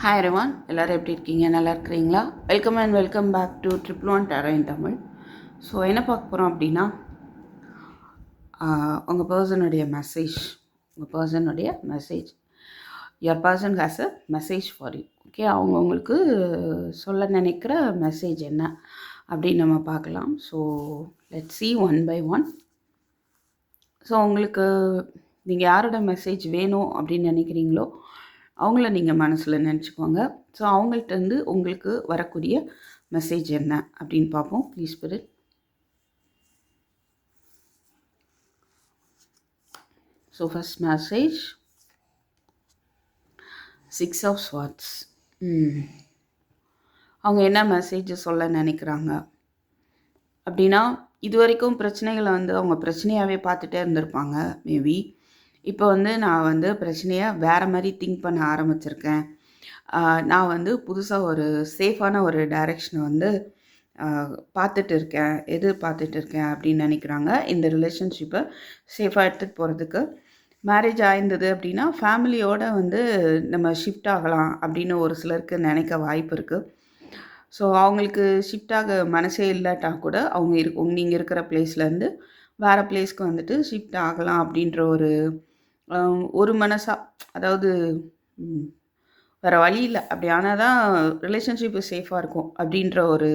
Hi everyone எல்லோரும் எப்படி இருக்கீங்க? நல்லா இருக்கிறீங்களா? Welcome and welcome back to triple one tarot in Tamil so என்ன பார்க்க போகிறோம் அப்படின்னா உங்கள் பர்சனுடைய மெசேஜ் உங்கள் பர்சனுடைய message your person has a message for you okay அவங்க உங்களுக்கு சொல்ல நினைக்கிற மெசேஜ் என்ன அப்படின்னு நம்ம பார்க்கலாம். So let see one by one so உங்களுக்கு நீங்கள் யாரோட மெசேஜ் வேணும் அப்படின்னு நினைக்கிறீங்களோ அவங்கள நீங்கள் மனசில் நினச்சிக்கோங்க. ஸோ அவங்கள்ட்டேருந்து உங்களுக்கு வரக்கூடிய மெசேஜ் என்ன அப்படின்னு பார்ப்போம். Please breathe so first message six of swords அவங்க என்ன மெசேஜ் சொல்ல நினைக்கிறாங்க? அப்படின்னா இது வரைக்கும் பிரச்சனைகளை வந்து அவங்க பிரச்சனையாகவே பார்த்துட்டே இருந்திருப்பாங்க. மேபி இப்போ வந்து நான் வந்து பிரச்சனையை வேறு மாதிரி திங்க் பண்ண ஆரம்பிச்சிருக்கேன். நான் வந்து புதுசாக ஒரு சேஃபான ஒரு டைரெக்ஷனை வந்து பார்த்துட்டு இருக்கேன். எது பார்த்துட்டு இருக்கேன் அப்படின்னு நினைக்கிறாங்க. இந்த ரிலேஷன்ஷிப்பை சேஃபாக எடுத்துகிட்டு போகிறதுக்கு மேரேஜ் ஆயிருந்தது அப்படின்னா ஃபேமிலியோடு வந்து நம்ம ஷிஃப்ட் ஆகலாம் அப்படின்னு ஒரு சிலருக்கு நினைக்க வாய்ப்பு இருக்குது ஸோ அவங்களுக்கு ஷிஃப்ட் ஆக மனசே இல்லாட்டா கூட அவங்க இருக்கு நீங்கள் இருக்கிற பிளேஸ்லேருந்து வேறு பிளேஸ்க்கு வந்துட்டு ஷிஃப்ட் ஆகலாம் அப்படின்ற ஒரு ஒரு மனசாக அதாவது வேறு வழி இல்லை. அப்படி ஆனால் தான் ரிலேஷன்ஷிப்பு சேஃபாக இருக்கும் அப்படின்ற ஒரு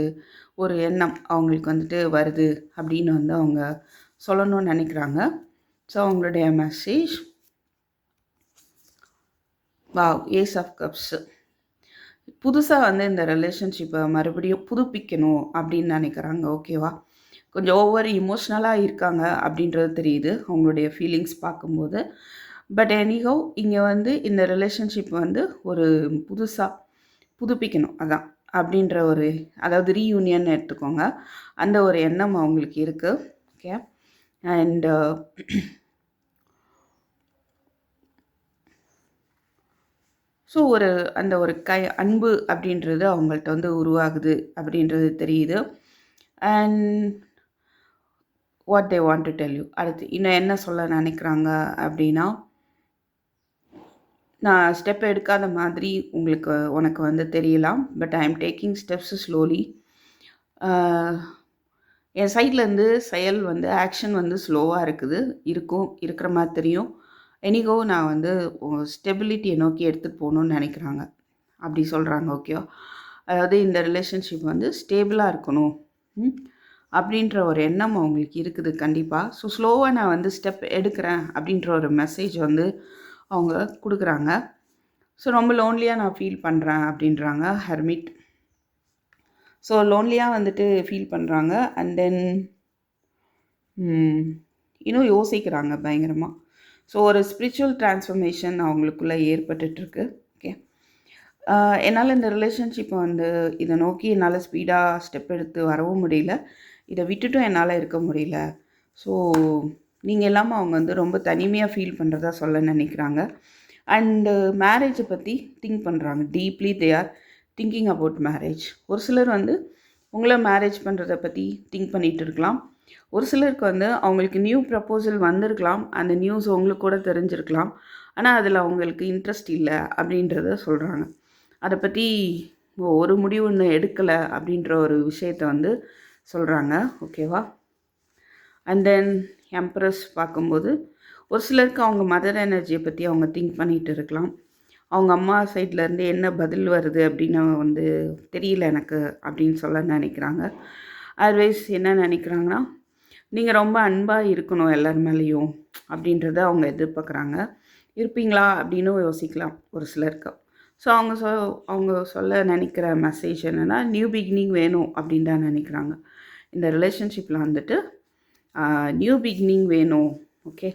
ஒரு எண்ணம் அவங்களுக்கு வந்துட்டு வருது அப்படின்னு வந்து அவங்க சொல்லணும்னு நினைக்கிறாங்க. ஸோ அவங்களுடைய message wow ace of cups புதுசாக வந்து இந்த ரிலேஷன்ஷிப்பை மறுபடியும் புதுப்பிக்கணும் அப்படின்னு நினைக்கிறாங்க. ஓகேவா கொஞ்சம் ஓவர் இமோஷ்னலாக இருக்காங்க அப்படின்றது தெரியுது அவங்களுடைய ஃபீலிங்ஸ் பார்க்கும்போது. பட் எனிகோ இங்கே வந்து இந்த ரிலேஷன்ஷிப் வந்து ஒரு புதுசாக புதுப்பிக்கணும் அதான் அப்படின்ற ஒரு அதாவது ரீயூனியன் எடுத்துக்கோங்க. அந்த ஒரு எண்ணம் அவங்களுக்கு இருக்குது ஓகே அண்டு ஸோ ஒரு அந்த ஒரு கை அன்பு அப்படின்றது அவங்கள்ட்ட வந்து உருவாகுது அப்படின்றது தெரியுது. And what they want to tell you அடுத்து இன்னும் என்ன சொல்ல நினைக்கிறாங்க அப்படின்னா நான் ஸ்டெப் எடுக்காத மாதிரி உங்களுக்கு உனக்கு வந்து தெரியலாம் but I am taking steps slowly என் சைட்லேருந்து செயல் வந்து ஆக்ஷன் வந்து ஸ்லோவாக இருக்குது இருக்கும் இருக்கிற மாதிரி தெரியும். எனிகோ நான் வந்து ஸ்டெபிலிட்டியை நோக்கி எடுத்துகிட்டு போகணுன்னு நினைக்கிறாங்க. அப்படி சொல்கிறாங்க ஓகே அதாவது இந்த ரிலேஷன்ஷிப் வந்து ஸ்டேபிளாக இருக்கணும். ம், அப்படின்ற ஒரு எண்ணம் அவங்களுக்கு இருக்குது கண்டிப்பாக ஸோ ஸ்லோவாக நான் வந்து ஸ்டெப் எடுக்கிறேன் அப்படின்ற ஒரு மெசேஜ் வந்து அவங்க கொடுக்குறாங்க. ஸோ ரொம்ப லோன்லியாக நான் ஃபீல் பண்ணுறேன் அப்படின்றாங்க ஹெர்மிட். ஸோ லோன்லியாக வந்துட்டு ஃபீல் பண்ணுறாங்க அண்ட் தென் இன்னும் யோசிக்கிறாங்க பயங்கரமாக ஸோ ஒரு ஸ்பிரிச்சுவல் டிரான்ஸ்ஃபர்மேஷன் அவங்களுக்குள்ளே ஏற்பட்டுட்ருக்கு. ஓகே என்னால் இந்த ரிலேஷன்ஷிப்பை வந்து இதை நோக்கி என்னால் ஸ்பீடாக ஸ்டெப் எடுத்து வரவும் முடியல. இதை விட்டுட்டும் என்னால் இருக்க முடியல. ஸோ நீங்கள் எல்லாமே அவங்க வந்து ரொம்ப தனிமையாக ஃபீல் பண்ணுறதா சொல்ல நினைக்கிறாங்க. அண்டு மேரேஜை பற்றி திங்க் பண்ணுறாங்க deeply they are thinking about marriage ஒரு சிலர் வந்து உங்களை மேரேஜ் பண்ணுறத பற்றி திங்க் பண்ணிகிட்டு இருக்கலாம். ஒரு சிலருக்கு வந்து அவங்களுக்கு நியூ ப்ரப்போசல் வந்திருக்கலாம். அந்த நியூஸ் உங்களுக்கு கூட தெரிஞ்சிருக்கலாம். ஆனால் அதில் அவங்களுக்கு இன்ட்ரெஸ்ட் இல்லை அப்படின்றத சொல்கிறாங்க அதை பற்றி ஒரு முடிவு இன்னும் எடுக்கலை அப்படின்ற ஒரு விஷயத்த வந்து சொல்கிறாங்க ஓகேவா அண்ட் தென் எம்ப்ரஸ் பார்க்கும்போது ஒரு சிலருக்கு அவங்க மதர் எனர்ஜியை பற்றி அவங்க திங்க் பண்ணிகிட்டு இருக்கலாம். அவங்க அம்மா சைட்லேருந்து என்ன பதில் வருது அப்படின்னு வந்து தெரியல எனக்கு அப்படின்னு சொல்ல நினைக்கிறாங்க. அதர்வைஸ் என்ன நினைக்கிறாங்கன்னா நீங்கள் ரொம்ப அன்பாக இருக்கணும் எல்லார் மேலேயும் அப்படின்றத அவங்க எதிர்பார்க்குறாங்க. இருப்பீங்களா? அப்படின்னு யோசிக்கலாம் ஒரு சிலருக்கு. ஸோ அவங்க சொ அவங்க சொல்ல நினைக்கிற மெசேஜ் என்னென்னா நியூ பிகினிங் வேணும் அப்படின்னு தான் நினைக்கிறாங்க. இந்த ரிலேஷன்ஷிப்பில் வந்துட்டு நியூ பிகினிங் வேணும் ஓகே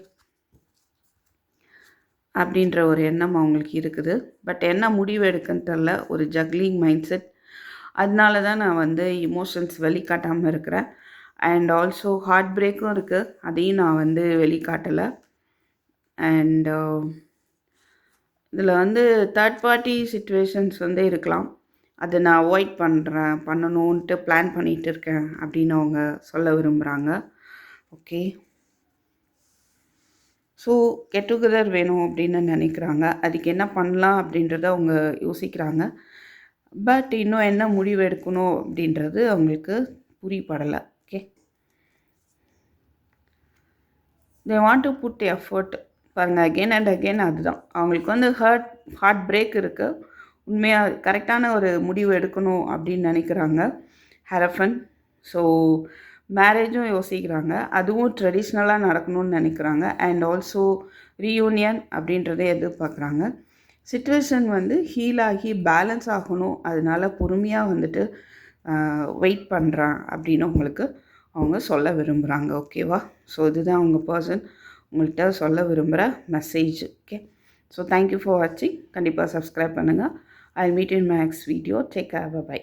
அப்படின்ற ஒரு எண்ணம் அவங்களுக்கு இருக்குது. பட் என்ன முடிவு எடுக்குன்னு தெரில ஒரு ஜக்லிங் மைண்ட் செட் அதனால தான் நான் வந்து இமோஷன்ஸ் வெளிக்காட்டாமல் இருக்கிறேன். அண்ட் ஆல்சோ ஹார்ட் பிரேக்கும் இருக்குது அதையும் நான் வந்து வெளிக்காட்டலை. அண்ட் இதில் வந்து தேர்ட் பார்ட்டி சுச்சுவேஷன்ஸ் வந்து இருக்கலாம். அதை நான் அவாய்ட் பண்ணுறேன் பண்ணணுன்ட்டு பிளான் பண்ணிகிட்டு இருக்கேன் அப்படின்னு அவங்க சொல்ல விரும்புகிறாங்க ஓகே ஸோ கெட் டுகெதர் வேணும் அப்படின்னு நினைக்கிறாங்க. அதுக்கு என்ன பண்ணலாம் அப்படின்றத அவங்க யோசிக்கிறாங்க. பட் இன்னும் என்ன முடிவு எடுக்கணும் அப்படின்றது அவங்களுக்கு புரியப்படலை okay they want to put effort பாருங்கள் அகெயின் அண்ட் அகெயின் அதுதான். அவங்களுக்கு வந்து ஹர்ட் ஹார்ட் பிரேக் இருக்குது உண்மையாக கரெக்டான ஒரு முடிவு எடுக்கணும் அப்படின்னு நினைக்கிறாங்க. ஹெரஃபன் ஸோ மேரேஜும் யோசிக்கிறாங்க. அதுவும் ட்ரெடிஷ்னலாக நடக்கணும்னு நினைக்கிறாங்க. அண்ட் ஆல்சோ ரீயூனியன் அப்படின்றத எதிர்பார்க்குறாங்க. சுச்சுவேஷன் வந்து ஹீல் ஆகி பேலன்ஸ் ஆகணும். அதனால பொறுமையாக வந்துட்டு வெயிட் பண்ணுறான் அப்படின்னு உங்களுக்கு அவங்க சொல்ல விரும்புகிறாங்க ஓகேவா ஸோ இதுதான் அவங்க பர்சன் உங்கள்கிட்ட சொல்ல விரும்புகிற message okay so thank you for வாட்சிங் கண்டிப்பாக சப்ஸ்கிரைப் பண்ணுங்கள் I meet in my next video take a bye